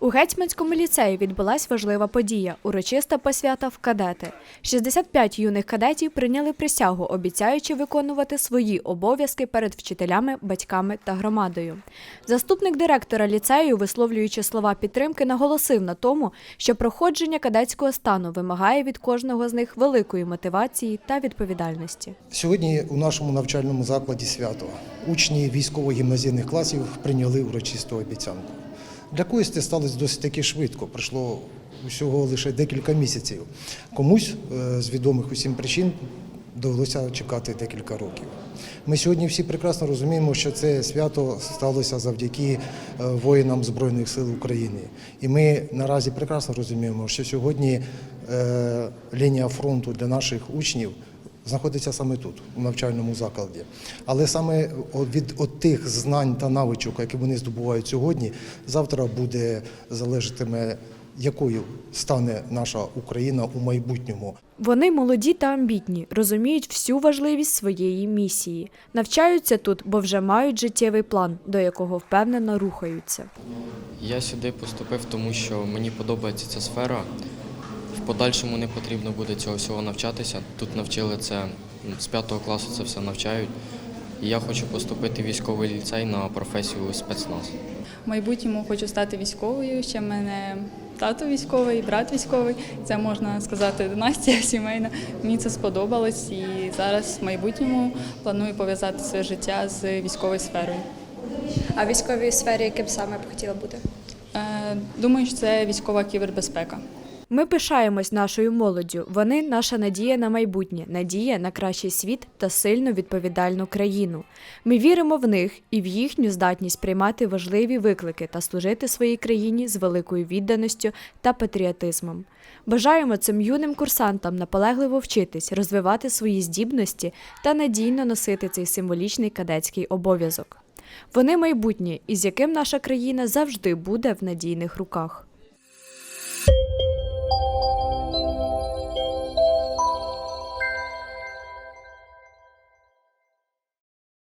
У Гетьманському ліцеї відбулась важлива подія урочиста посвята в кадети. 65 юних кадетів прийняли присягу, обіцяючи виконувати свої обов'язки перед вчителями, батьками та громадою. Заступник директора ліцею, висловлюючи слова підтримки, наголосив на тому, що проходження кадетського стану вимагає від кожного з них великої мотивації та відповідальності. Сьогодні у нашому навчальному закладі свято. Учні військово-гімназійних класів прийняли урочисту обіцянку. Для когось це сталося досить таки швидко, пройшло усього лише декілька місяців. Комусь е, з відомих усім причин довелося чекати декілька років. Ми сьогодні всі прекрасно розуміємо, що це свято сталося завдяки е, воїнам Збройних сил України. І ми наразі прекрасно розуміємо, що сьогодні е, лінія фронту для наших учнів знаходиться саме тут, у навчальному закладі. Але саме від от тих знань та навичок, які вони здобувають сьогодні, завтра буде залежатиме, якою стане наша Україна у майбутньому. Вони молоді та амбітні, розуміють всю важливість своєї місії, навчаються тут, бо вже мають життєвий план, до якого впевнено рухаються. Я сюди поступив, тому що мені подобається ця сфера. В подальшому не потрібно буде цього всього навчатися. Тут навчили це з п'ятого класу це все навчають. І я хочу поступити в військовий ліцей на професію спецназ. В майбутньому хочу стати військовою. Ще в мене тато військовий, брат військовий. Це можна сказати династія сімейна. Мені це сподобалось і зараз в майбутньому планую пов'язати своє життя з військовою сферою. А в військовій сфері яким саме б хотіла бути? Е, Думаю, що це військова кібербезпека. Ми пишаємось нашою молоддю. Вони наша надія на майбутнє, надія на кращий світ та сильну відповідальну країну. Ми віримо в них і в їхню здатність приймати важливі виклики та служити своїй країні з великою відданістю та патріотизмом. Бажаємо цим юним курсантам наполегливо вчитись, розвивати свої здібності та надійно носити цей символічний кадетський обов'язок. Вони майбутнє, із яким наша країна завжди буде в надійних руках.